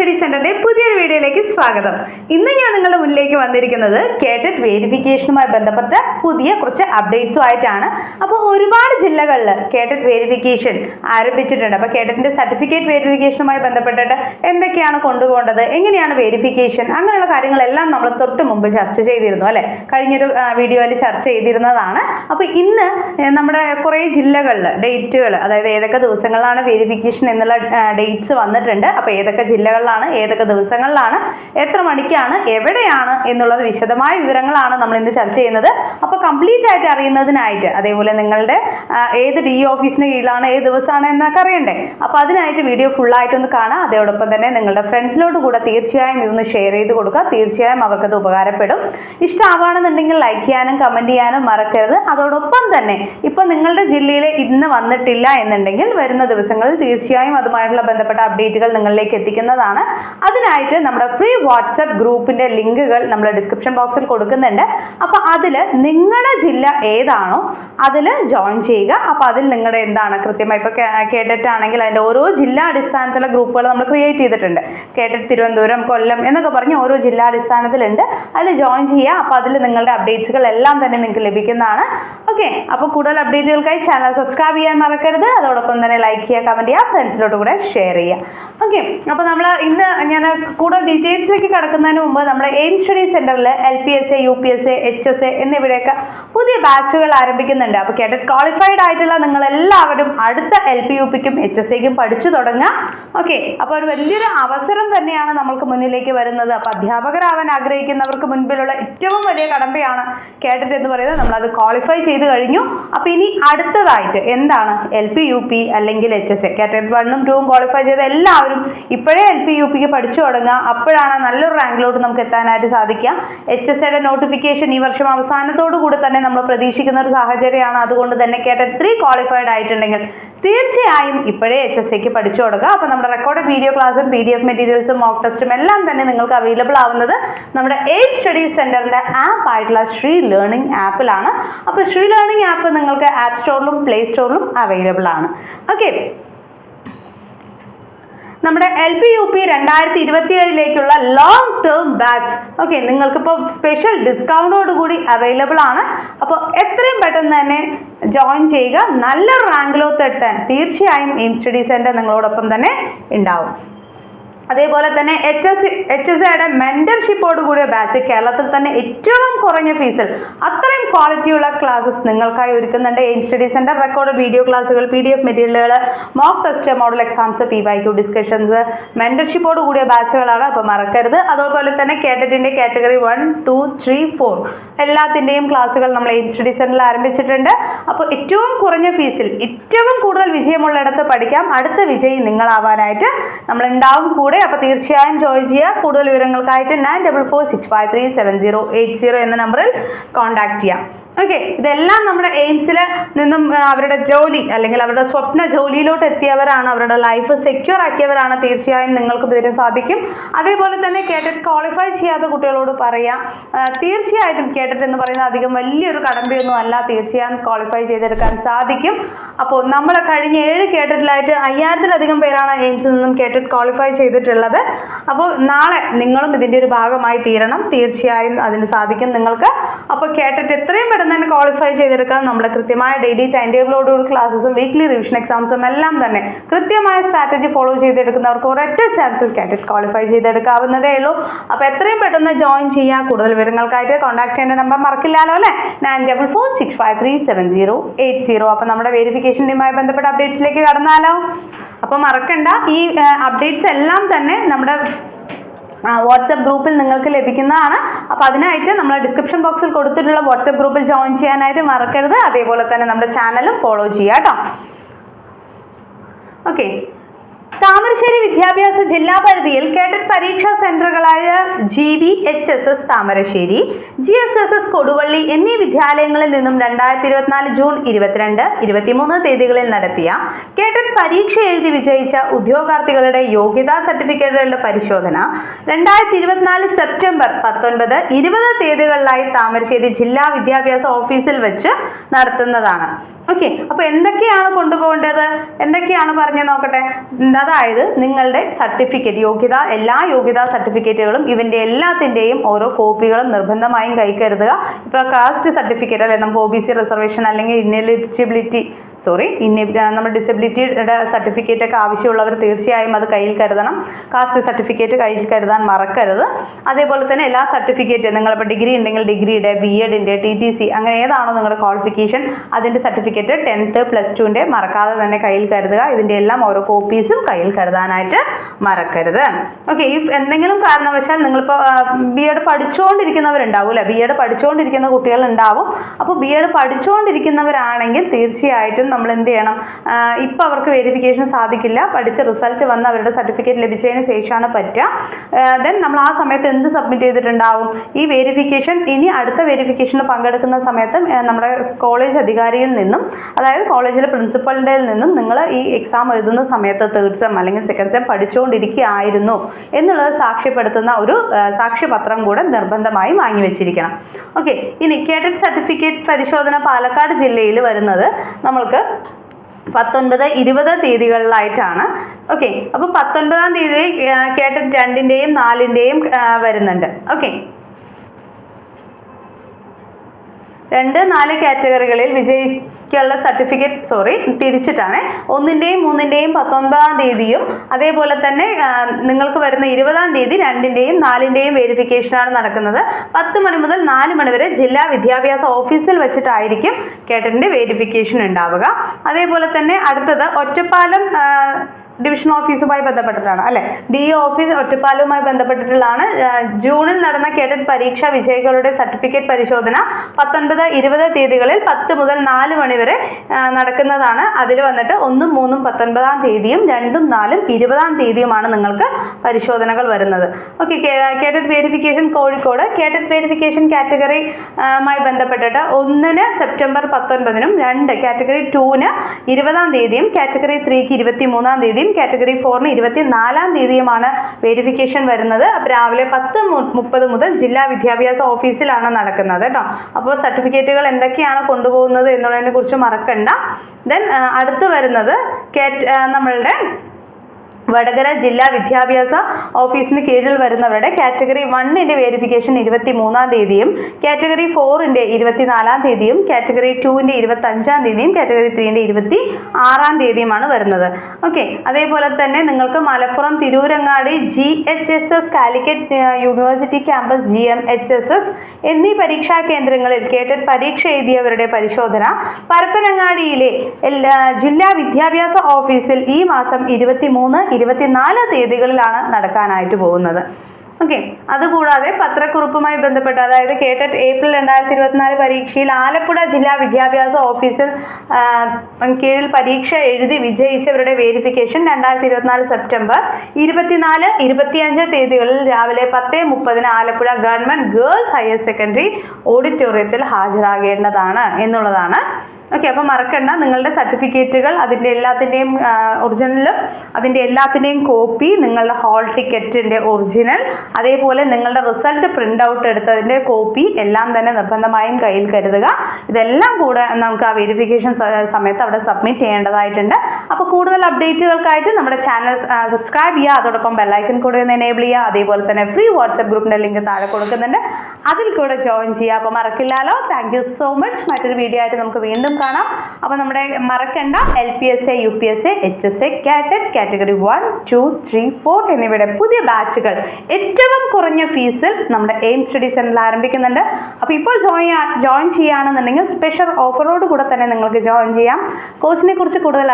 புதுச்சேரி சென்றதை വീഡിയോയിലേക്ക് സ്വാഗതം. ഇന്ന് ഞാൻ നിങ്ങളുടെ മുന്നിലേക്ക് വന്നിരിക്കുന്നത് കേട്ടറ്റ് വേരിഫിക്കേഷനുമായി ബന്ധപ്പെട്ട പുതിയ കുറച്ച് അപ്ഡേറ്റ്സും ആയിട്ടാണ് അപ്പോൾ ഒരുപാട് ജില്ലകളിൽ കേട്ടറ്റ് വേരിഫിക്കേഷൻ ആരംഭിച്ചിട്ടുണ്ട്. അപ്പോൾ കേട്ടറ്റിന്റെ സർട്ടിഫിക്കറ്റ് വേരിഫിക്കേഷനുമായി ബന്ധപ്പെട്ടിട്ട് എന്തൊക്കെയാണ് കൊണ്ടുപോകേണ്ടത്? എങ്ങനെയാണ് വേരിഫിക്കേഷൻ അങ്ങനെയുള്ള കാര്യങ്ങളെല്ലാം നമ്മൾ തൊട്ട് മുമ്പ് ചർച്ച ചെയ്തിരുന്നു അല്ലേ? കഴിഞ്ഞൊരു വീഡിയോയിൽ ചർച്ച ചെയ്തിരുന്നതാണ്. അപ്പോൾ ഇന്ന് നമ്മുടെ കുറേ ജില്ലകളിൽ ഡേറ്റുകൾ അതായത് ഏതൊക്കെ ദിവസങ്ങളിലാണ് വേരിഫിക്കേഷൻ എന്നുള്ള ഡേറ്റ്സ് വന്നിട്ടുണ്ട്. അപ്പോൾ ഏതൊക്കെ ജില്ലകളിലാണ് ഏതൊക്കെ ദിവസങ്ങളിലാണ് എത്ര മണിക്കാണ് എവിടെയാണ് എന്നുള്ളത് വിശദമായ വിവരങ്ങളാണ് നമ്മൾ ഇന്ന് ചർച്ച ചെയ്യുന്നത്. അപ്പോൾ കംപ്ലീറ്റ് ആയിട്ട് അറിയുന്നതിനായിട്ട് അതേപോലെ നിങ്ങളുടെ ഏത് ഡി ഓഫീസിന് കീഴിലാണ് ഏത് ദിവസമാണ് എന്നൊക്കെ അറിയണ്ടേ. അപ്പോൾ അതിനായിട്ട് വീഡിയോ ഫുള്ളായിട്ടൊന്ന് കാണാം. അതോടൊപ്പം തന്നെ നിങ്ങളുടെ ഫ്രണ്ട്സിനോട് കൂടെ തീർച്ചയായും ഇതൊന്ന് ഷെയർ ചെയ്ത് കൊടുക്കുക. തീർച്ചയായും അവർക്കത് ഉപകാരപ്പെടും. ഇഷ്ടമാവുകയാണെന്നുണ്ടെങ്കിൽ ലൈക്ക് ചെയ്യാനും കമന്റ് ചെയ്യാനും മറക്കരുത്. അതോടൊപ്പം തന്നെ ഇപ്പോൾ നിങ്ങളുടെ ജില്ലയിൽ ഇന്ന് വന്നിട്ടില്ല എന്നുണ്ടെങ്കിൽ വരുന്ന ദിവസങ്ങളിൽ തീർച്ചയായും അതുമായിട്ടുള്ള ബന്ധപ്പെട്ട അപ്ഡേറ്റുകൾ നിങ്ങളിലേക്ക് എത്തിക്കുന്നതാണ്. അതിനായിട്ട് നമ്മുടെ ഫ്രീ വാട്സപ്പ് ഗ്രൂപ്പിന്റെ ലിങ്കുകൾ നമ്മൾ ഡിസ്ക്രിപ്ഷൻ ബോക്സിൽ കൊടുക്കുന്നുണ്ട്. അപ്പോൾ അതിൽ നിങ്ങളുടെ ജില്ല ഏതാണോ അതിൽ ജോയിൻ ചെയ്യുക. അപ്പോൾ അതിൽ നിങ്ങളുടെ എന്താണ്? കൃത്യമായി ഇപ്പോൾ കേട്ടിട്ടാണെങ്കിൽ അതിന്റെ ഓരോ ജില്ലാ അടിസ്ഥാനത്തിലുള്ള ഗ്രൂപ്പുകൾ നമ്മൾ ക്രിയേറ്റ് ചെയ്തിട്ടുണ്ട്. കേട്ടിട്ട് തിരുവനന്തപുരം കൊല്ലം എന്നൊക്കെ പറഞ്ഞ് ഓരോ ജില്ലാ അടിസ്ഥാനത്തിലുണ്ട്. അതിൽ ജോയിൻ ചെയ്യുക. അപ്പോൾ അതിൽ നിങ്ങളുടെ അപ്ഡേറ്റ്സുകൾ എല്ലാം തന്നെ നിങ്ങൾക്ക് ലഭിക്കുന്നതാണ്. ഓക്കെ അപ്പോൾ കൂടുതൽ അപ്ഡേറ്റുകൾക്കായി ചാനൽ സബ്സ്ക്രൈബ് ചെയ്യാൻ മറക്കരുത്. അതോടൊപ്പം തന്നെ ലൈക്ക് ചെയ്യുക കമന്റ് ചെയ്യുക ഫ്രണ്ട്സിലോട്ട് കൂടെ ഷെയർ ചെയ്യുക. ഓക്കെ അപ്പോൾ നമ്മൾ ഇന്ന് ഞാൻ കൂടുതൽ ഡീറ്റെയിൽസിലേക്ക് കടക്കുന്നതിന് മുമ്പ് നമ്മുടെ എയിം സ്റ്റഡി സെന്ററിൽ L P S A U P S A H S A എന്നിവയുടെയൊക്കെ പുതിയ ബാച്ചുകൾ ആരംഭിക്കുന്നുണ്ട്. അപ്പോൾ കേട്ടറ്റ് ക്വാളിഫൈഡ് ആയിട്ടുള്ള നിങ്ങൾ എല്ലാവരും അടുത്ത എൽ പി യു പിക്കും എച്ച് എസ് എക്കും പഠിച്ചു തുടങ്ങുക ഓക്കെ അപ്പോൾ ഒരു വലിയൊരു അവസരം തന്നെയാണ് നമ്മൾക്ക് മുന്നിലേക്ക് വരുന്നത്. അപ്പോൾ അധ്യാപകരാവാൻ ആഗ്രഹിക്കുന്നവർക്ക് മുൻപിലുള്ള ഏറ്റവും വലിയ കടമ്പയാണ് കേട്ടിട്ട് എന്ന് പറയുന്നത്. നമ്മളത് ക്വാളിഫൈ ചെയ്ത് കഴിഞ്ഞു. അപ്പോൾ ഇനി അടുത്തതായിട്ട് എന്താണ് എൽ പി യു പി അല്ലെങ്കിൽ എച്ച് എസ് എ കാറ്റഗറി വണ്ണും ടൂവും ക്വാളിഫൈ ചെയ്ത എല്ലാവരും ഇപ്പോഴേ എൽ പി യു പിക്ക് പഠിച്ചു തുടങ്ങുക അപ്പോഴാണ് നല്ലൊരു റാങ്കിലോട്ട് നമുക്ക് എത്താനായിട്ട് സാധിക്കുക. എച്ച് എസ് എയുടെ നോട്ടിഫിക്കേഷൻ ഈ വർഷം അവസാനത്തോടു കൂടി തന്നെ നമ്മൾ പ്രതീക്ഷിക്കുന്ന ഒരു സാഹചര്യമാണ്. അതുകൊണ്ട് തന്നെ കേട്ട ത്രീ ക്വാളിഫൈഡ് ആയിട്ടുണ്ടെങ്കിൽ തീർച്ചയായും ഇപ്പോഴേ എച്ച് എസ് എക്ക് പഠിച്ചു കൊടുക്കുക അപ്പോൾ നമ്മുടെ റെക്കോർഡ് വീഡിയോ ക്ലാസ്സും പി ഡി എഫ് മെറ്റീരിയൽസും മോക്ക് ടെസ്റ്റും എല്ലാം തന്നെ നിങ്ങൾക്ക് അവൈലബിൾ ആവുന്നത് നമ്മുടെ എയ്റ്റ് സ്റ്റഡീസ് സെന്ററിന്റെ ആപ്പ് ആയിട്ടുള്ള ശ്രീ ലേണിംഗ് ആപ്പിലാണ് അപ്പോൾ ശ്രീ ലേണിംഗ് ആപ്പ് നിങ്ങൾക്ക് ആപ്പ് സ്റ്റോറിലും പ്ലേ സ്റ്റോറിലും അവൈലബിൾ ആണ്. ഓക്കെ നമ്മുടെ എൽ പി യു പി രണ്ടായിരത്തി ഇരുപത്തി ഏഴിലേക്കുള്ള ലോങ് ടേം ബാച്ച് ഓക്കെ നിങ്ങൾക്കിപ്പോൾ സ്പെഷ്യൽ ഡിസ്കൗണ്ടോട് കൂടി അവൈലബിൾ ആണ്. അപ്പോൾ എത്രയും പെട്ടെന്ന് തന്നെ ജോയിൻ ചെയ്യുക. നല്ല റാങ്കിലോ എത്താൻ തീർച്ചയായും എയിം സ്റ്റഡി സെന്റർ നിങ്ങളോടൊപ്പം തന്നെ ഉണ്ടാവും. അതേപോലെ തന്നെ എച്ച് എസ് എച്ച് എസ് എയുടെ മെന്റർഷിപ്പോട് കൂടിയ ബാച്ച് കേരളത്തിൽ തന്നെ ഏറ്റവും കുറഞ്ഞ ഫീസിൽ അത്രയും ക്വാളിറ്റിയുള്ള ക്ലാസ്സസ് നിങ്ങൾക്കായി ഒരുക്കുന്നുണ്ട്. Aim study centre record video ക്ലാസ്സുകൾ പി ഡി എഫ് മെറ്റീരിയലുകൾ mock test model exams P Y Q discussions മെന്റർഷിപ്പോട് കൂടിയ ബാച്ചുകളാണ് അപ്പോൾ മറക്കരുത്. അതുപോലെ തന്നെ കേട്ടറ്റിന്റെ category one two three four എല്ലാത്തിന്റെയും ക്ലാസ്സുകൾ നമ്മൾ എയിം സ്റ്റഡി സെന്ററിൽ ആരംഭിച്ചിട്ടുണ്ട്. അപ്പോൾ ഏറ്റവും കുറഞ്ഞ ഫീസിൽ ഏറ്റവും കൂടുതൽ വിജയമുള്ളിടത്ത് പഠിക്കാം. അടുത്ത വിജയി നിങ്ങളാവാനായിട്ട് നമ്മൾ ഉണ്ടാവും കൂടെ അപ്പോൾ തീർച്ചയായും ജോയിൻ ചെയ്യുക. കൂടുതൽ വിവരങ്ങൾക്കായിട്ട് nine double four six five three seven zero eight zero എന്ന നമ്പറിൽ കോൺടാക്ട് ചെയ്യാം. ഓക്കെ ഇതെല്ലാം നമ്മുടെ എയിംസിൽ നിന്നും അവരുടെ ജോലി അല്ലെങ്കിൽ അവരുടെ സ്വപ്ന ജോലിയിലോട്ട് എത്തിയവരാണ് അവരുടെ ലൈഫ് സെക്യൂർ ആക്കിയവരാണ് തീർച്ചയായും നിങ്ങൾക്ക് തരാൻ സാധിക്കും. അതേപോലെ തന്നെ കേട്ടിട്ട് ക്വാളിഫൈ ചെയ്യാത്ത കുട്ടികളോട് പറയാം. തീർച്ചയായിട്ടും കേട്ടിട്ട് എന്ന് പറയുന്നത് അധികം വലിയൊരു കടമ്പയൊന്നും അല്ല. തീർച്ചയായും ക്വാളിഫൈ ചെയ്തെടുക്കാൻ സാധിക്കും. അപ്പോൾ നമ്മൾ കഴിഞ്ഞ ഏഴ് കേട്ടിട്ടിലായിട്ട് അയ്യായിരത്തിലധികം പേരാണ് എയിംസിൽ നിന്നും കേട്ടിട്ട് ക്വാളിഫൈ ചെയ്തിട്ടുള്ളത്. അപ്പോൾ നാളെ നിങ്ങളും ഇതിന്റെ ഒരു ഭാഗമായി തീരണം. തീർച്ചയായും അതിന് സാധിക്കും നിങ്ങൾക്ക്. അപ്പോൾ കേട്ടിട്ട് എത്രയും പെട്ടെന്ന് തന്നെ ക്വാളിഫൈ ചെയ്തെടുക്കാം. നമ്മുടെ കൃത്യമായ ഡെയിലി ടൈം ടേബിളോടുകൂടി ക്ലാസ്സും വീക്ക്ലി റിവിഷൻ എക്സാംസും എല്ലാം തന്നെ കൃത്യമായ സ്ട്രാറ്റജി ഫോളോ ചെയ്തെടുക്കുന്നവർക്ക് ഒരൊറ്റ ചാൻസിൽ കേട്ടിട്ട് ക്വാളിഫൈ ചെയ്തെടുക്കാവുന്നതേ ഉള്ളൂ. അപ്പോൾ എത്രയും പെട്ടെന്ന് ജോയിൻ ചെയ്യാം. കൂടുതൽ വിവരങ്ങൾക്കായിട്ട് കോൺടാക്ട് ചെയ്യേണ്ട നമ്പർ മറക്കില്ലല്ലോ അല്ലേ? Nine double four six five three seven zero eight zero അപ്പോൾ നമ്മുടെ വെരിഫിക്കേഷനുമായി ബന്ധപ്പെട്ട അപ്ഡേറ്റ്സിലേക്ക് കടന്നാലോ? അപ്പോൾ മറക്കണ്ട. ഈ അപ്ഡേറ്റ്സ് എല്ലാം തന്നെ നമ്മുടെ വാട്സപ്പ് ഗ്രൂപ്പിൽ നിങ്ങൾക്ക് ലഭിക്കുന്നതാണ്. അപ്പോൾ അതിനായിട്ട് നമ്മൾ ഡിസ്ക്രിപ്ഷൻ ബോക്സിൽ കൊടുത്തിട്ടുള്ള വാട്സപ്പ് ഗ്രൂപ്പിൽ ജോയിൻ ചെയ്യാനായിട്ട് മറക്കരുത്. അതേപോലെ തന്നെ നമ്മുടെ ചാനലും ഫോളോ ചെയ്യുക കേട്ടോ ഓക്കെ താമരശ്ശേരി വിദ്യാഭ്യാസ ജില്ലാ പരിധിയിൽ കേഡറ്റ് പരീക്ഷാ സെന്ററുകളായ G V H S S Thamarassery G S S S Koduvally എന്നീ വിദ്യാലയങ്ങളിൽ നിന്നും രണ്ടായിരത്തി ഇരുപത്തിനാല് ജൂൺ ഇരുപത്തിരണ്ട് ഇരുപത്തിമൂന്ന് തീയതികളിൽ നടത്തിയ കേഡറ്റ് പരീക്ഷ എഴുതി വിജയിച്ച ഉദ്യോഗാർത്ഥികളുടെ യോഗ്യതാ സർട്ടിഫിക്കറ്റുകളുടെ പരിശോധന രണ്ടായിരത്തി ഇരുപത്തിനാല് സെപ്റ്റംബർ പത്തൊൻപത് ഇരുപത് തീയതികളിലായി താമരശ്ശേരി ജില്ലാ വിദ്യാഭ്യാസ ഓഫീസിൽ വെച്ച് നടത്തുന്നതാണ്. ഓക്കെ അപ്പോൾ എന്തൊക്കെയാണ് കൊണ്ടുപോകേണ്ടത്? എന്തൊക്കെയാണ് പറഞ്ഞു നോക്കട്ടെ? അതായത് നിങ്ങളുടെ സർട്ടിഫിക്കറ്റ് യോഗ്യത എല്ലാ യോഗ്യതാ സർട്ടിഫിക്കറ്റുകളും ഇവന്റെ എല്ലാത്തിന്റെയും ഓരോ കോപ്പികളും നിർബന്ധമായും കൈ കരുതുക. ഇപ്പോൾ കാസ്റ്റ് സർട്ടിഫിക്കറ്റ് അല്ലെ? നമുക്ക് ഒ ബി സി റിസർവേഷൻ അല്ലെങ്കിൽ ഇന്നെലിജിബിലിറ്റി സോറി ഇന്ന നമ്മൾ ഡിസബിലിറ്റിയുടെ സർട്ടിഫിക്കറ്റ് ഒക്കെ ആവശ്യമുള്ളവർ തീർച്ചയായും അത് കയ്യിൽ കരുതണം. കാസ്റ്റ് സർട്ടിഫിക്കറ്റ് കയ്യിൽ കരുതാൻ മറക്കരുത്. അതേപോലെ തന്നെ എല്ലാ സർട്ടിഫിക്കറ്റ് നിങ്ങളിപ്പോൾ ഡിഗ്രി ഉണ്ടെങ്കിൽ ഡിഗ്രിയുടെ ബി എഡിന്റെ ടി ടി സി അങ്ങനെ ഏതാണോ നിങ്ങളുടെ ക്വാളിഫിക്കേഷൻ അതിന്റെ സർട്ടിഫിക്കറ്റ് ടെൻത്ത് പ്ലസ് ടുവിന്റെ മറക്കാതെ തന്നെ കയ്യിൽ കരുതുക. ഇതിന്റെ എല്ലാം ഓരോ കോപ്പീസും കയ്യിൽ കരുതാനായിട്ട് മറക്കരുത്. ഓക്കെ ഈ എന്തെങ്കിലും കാരണവശാൽ നിങ്ങളിപ്പോൾ ബി എഡ് പഠിച്ചുകൊണ്ടിരിക്കുന്നവരുണ്ടാവും അല്ലേ? ബി എഡ് പഠിച്ചുകൊണ്ടിരിക്കുന്ന കുട്ടികൾ ഉണ്ടാവും അപ്പോൾ ബി എഡ് പഠിച്ചുകൊണ്ടിരിക്കുന്നവരാണെങ്കിൽ തീർച്ചയായിട്ടും നമ്മൾ എന്ത് ചെയ്യണം ഇപ്പോൾ അവർക്ക് വെരിഫിക്കേഷൻ സാധിക്കില്ല. പഠിച്ച റിസൾട്ട് വന്ന് അവരുടെ സർട്ടിഫിക്കറ്റ് ലഭിച്ചതിന് ശേഷമാണ് പറ്റുക. ദെൻ നമ്മൾ ആ സമയത്ത് എന്ത് സബ്മിറ്റ് ചെയ്തിട്ടുണ്ടാവും? ഈ വെരിഫിക്കേഷൻ ഇനി അടുത്ത വെരിഫിക്കേഷനിൽ പങ്കെടുക്കുന്ന സമയത്ത് നമ്മുടെ കോളേജ് അധികാരിയിൽ നിന്നും അതായത് കോളേജിലെ പ്രിൻസിപ്പലിന്റെ നിന്നും നിങ്ങൾ ഈ എക്സാം എഴുതുന്ന സമയത്ത് തേർഡ് സെം അല്ലെങ്കിൽ സെക്കൻഡ് സെം പഠിച്ചുകൊണ്ടിരിക്കുകയായിരുന്നു എന്നുള്ളത് സാക്ഷ്യപ്പെടുത്തുന്ന ഒരു സാക്ഷ്യപത്രം കൂടെ നിർബന്ധമായി വാങ്ങി വെച്ചിരിക്കണം. ഓക്കെ ഇനി കേഡറ്റ് സർട്ടിഫിക്കറ്റ് പരിശോധന പാലക്കാട് ജില്ലയിൽ വരുന്നത് നമ്മൾക്ക് പത്തൊൻപത് ഇരുപത് തീയതികളിലായിട്ടാണ്. ഓക്കെ അപ്പോൾ പത്തൊൻപതാം തീയതി കേട്ടൻ രണ്ടിന്റെയും നാലിന്റെയും വരുന്നുണ്ട്. ഓക്കെ രണ്ട് നാല് കാറ്റഗറികളിൽ വിജയിക്കുള്ള സർട്ടിഫിക്കറ്റ് സോറി തിരിച്ചിട്ടാണ്. ഒന്നിന്റെയും മൂന്നിന്റെയും പത്തൊൻപതാം തീയതിയും അതേപോലെ തന്നെ നിങ്ങൾക്ക് വരുന്ന ഇരുപതാം തീയതി രണ്ടിന്റെയും നാലിന്റെയും വെരിഫിക്കേഷനാണ് നടക്കുന്നത്. പത്ത് മണി മുതൽ നാല് മണി വരെ ജില്ലാ വിദ്യാഭ്യാസ ഓഫീസിൽ വെച്ചിട്ടായിരിക്കും കേട്ടറ്റിന്റെ വെരിഫിക്കേഷൻ ഉണ്ടാവുക. അതേപോലെ തന്നെ അടുത്തത് ഒറ്റപ്പാലം ഡിവിഷൻ ഓഫീസുമായി ബന്ധപ്പെട്ടിട്ടാണ് അല്ലെ? ഡി ഓഫീസ് ഒറ്റപ്പാലവുമായി ബന്ധപ്പെട്ടിട്ടുള്ളതാണ്. ജൂണിൽ നടന്ന കേഡറ്റ് പരീക്ഷാ വിജയികളുടെ സർട്ടിഫിക്കറ്റ് പരിശോധന പത്തൊൻപത് ഇരുപത് തീയതികളിൽ പത്ത് മുതൽ നാല് മണി വരെ നടക്കുന്നതാണ്. അതിൽ വന്നിട്ട് ഒന്നും മൂന്നും പത്തൊൻപതാം തീയതിയും രണ്ടും നാലും ഇരുപതാം തീയതിയുമാണ് നിങ്ങൾക്ക് പരിശോധനകൾ വരുന്നത്. Okay cadet verification Kozhikode. Cadet verification category മായി ബന്ധപ്പെട്ടിട്ട് ഒന്നിന് സെപ്റ്റംബർ പത്തൊൻപതിനും രണ്ട് കാറ്റഗറി ടൂവിന് ഇരുപതാം തീയതിയും കാറ്റഗറി ത്രീക്ക് ഇരുപത്തി മൂന്നാം തീയതിയും കാറ്റഗറി ഫോറിന് ഇരുപത്തി നാലാം തീയതിയുമാണ് വെരിഫിക്കേഷൻ വരുന്നത്. അപ്പോൾ രാവിലെ പത്ത് മുപ്പത് മുതൽ ജില്ലാ വിദ്യാഭ്യാസ ഓഫീസിലാണ് നടക്കുന്നത് കേട്ടോ. അപ്പോൾ സർട്ടിഫിക്കറ്റുകൾ എന്തൊക്കെയാണ് കൊണ്ടുപോകുന്നത് എന്നുള്ളതിനെ കുറിച്ച് മറക്കണ്ട ദെൻ അടുത്ത് വരുന്നത് നമ്മളുടെ വടകര ജില്ലാ വിദ്യാഭ്യാസ ഓഫീസിന് കീഴിൽ വരുന്നവരുടെ കാറ്റഗറി വണ്ണിന്റെ വേരിഫിക്കേഷൻ ഇരുപത്തി മൂന്നാം തീയതിയും കാറ്റഗറി ഫോറിന്റെ ഇരുപത്തിനാലാം തീയതിയും കാറ്റഗറി ടുവിന്റെ ഇരുപത്തി അഞ്ചാം തീയതിയും കാറ്റഗറി ത്രീന്റെ ഇരുപത്തി ആറാം തീയതിയുമാണ് വരുന്നത്. ഓക്കെ അതേപോലെ തന്നെ നിങ്ങൾക്ക് Malappuram Tirurangadi G H S S Calicut university campus G M H S S എന്നീ പരീക്ഷാ കേന്ദ്രങ്ങളിൽ കേട്ടറ്റ് പരീക്ഷ എഴുതിയവരുടെ പരിശോധന പരപ്പനങ്ങാടിയിലെ എല്ലാ ജില്ലാ വിദ്യാഭ്യാസ ഓഫീസിൽ ഈ മാസം ഇരുപത്തി മൂന്ന് ഇരുപത്തിനാല് തീയതികളിലാണ് നടക്കാനായിട്ട് പോകുന്നത്. ഓക്കെ അതുകൂടാതെ പത്രക്കുറിപ്പുമായി ബന്ധപ്പെട്ട് അതായത് കേട്ടറ്റ് ഏപ്രിൽ രണ്ടായിരത്തി ഇരുപത്തിനാല് പരീക്ഷയിൽ ആലപ്പുഴ ജില്ലാ വിദ്യാഭ്യാസ ഓഫീസിൽ കീഴിൽ പരീക്ഷ എഴുതി വിജയിച്ചവരുടെ വേരിഫിക്കേഷൻ രണ്ടായിരത്തി ഇരുപത്തിനാല് സെപ്റ്റംബർ ഇരുപത്തിനാല് ഇരുപത്തിയഞ്ച് തീയതികളിൽ രാവിലെ പത്ത് മുപ്പതിന് Alappuzha government girls higher secondary ഓഡിറ്റോറിയത്തിൽ ഹാജരാകേണ്ടതാണ് എന്നുള്ളതാണ് ഓക്കെ അപ്പോൾ മറക്കണ്ട. നിങ്ങളുടെ സർട്ടിഫിക്കറ്റുകൾ അതിന്റെ എല്ലാത്തിന്റെയും ഒറിജിനലും അതിന്റെ എല്ലാത്തിന്റെയും കോപ്പി നിങ്ങളുടെ ഹാൾ ടിക്കറ്റിന്റെ ഒറിജിനൽ അതേപോലെ നിങ്ങളുടെ റിസൾട്ട് പ്രിന്റ് ഔട്ട് എടുത്തതിന്റെ കോപ്പി എല്ലാം തന്നെ നിർബന്ധമായും കയ്യിൽ കരുതുക. ഇതെല്ലാം കൂടെ നമുക്ക് ആ വെരിഫിക്കേഷൻ സമയത്ത് അവിടെ സബ്മിറ്റ് ചെയ്യേണ്ടതായിട്ടുണ്ട്. അപ്പോൾ കൂടുതൽ അപ്ഡേറ്റുകൾക്കായിട്ട് നമ്മുടെ ചാനൽ സബ്സ്ക്രൈബ് ചെയ്യുക. അതോടൊപ്പം ബെല്ലൈക്കൺ കൂടെ ഒന്ന് എനേബിൾ ചെയ്യുക. അതേപോലെ തന്നെ ഫ്രീ വാട്സപ്പ് ഗ്രൂപ്പിന്റെ ലിങ്ക് താഴെ കൊടുക്കുന്നുണ്ട്. അതിൽ കൂടെ ജോയിൻ ചെയ്യുക. അപ്പോൾ മറക്കില്ലല്ലോ താങ്ക് സോ മച്ച് മറ്റൊരു വീഡിയോ ആയിട്ട് നമുക്ക് വീണ്ടും കാണാം. അപ്പോൾ നമ്മുടെ മറക്കണ്ട. L P S A U P S A H S A കാറ്ററ്റ് category one two three four എന്നിവയുടെ പുതിയ ബാച്ചുകൾ ഏറ്റവും കുറഞ്ഞ ഫീസിൽ നമ്മുടെ എയിം സ്റ്റഡി സെന്ററിൽ ആരംഭിക്കുന്നുണ്ട്. അപ്പോൾ ഇപ്പോൾ ജോയിൻ ജോയിൻ ചെയ്യുകയാണെന്നുണ്ടെങ്കിൽ സ്പെഷ്യൽ ഓഫറോട് കൂടെ തന്നെ നിങ്ങൾക്ക് ജോയിൻ ചെയ്യാം. കോഴ്സിനെ കുറിച്ച് കൂടുതൽ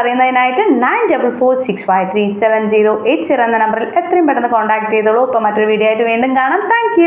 അറിയുന്നതിനായിട്ട് nine double four six five three seven zero eight zero എന്ന നമ്പറിൽ എത്രയും പെട്ടെന്ന് കോൺടാക്ട് ചെയ്തോളൂ. ഇപ്പോൾ മറ്റൊരു വീഡിയോ ആയിട്ട് വീണ്ടും കാണാം. താങ്ക്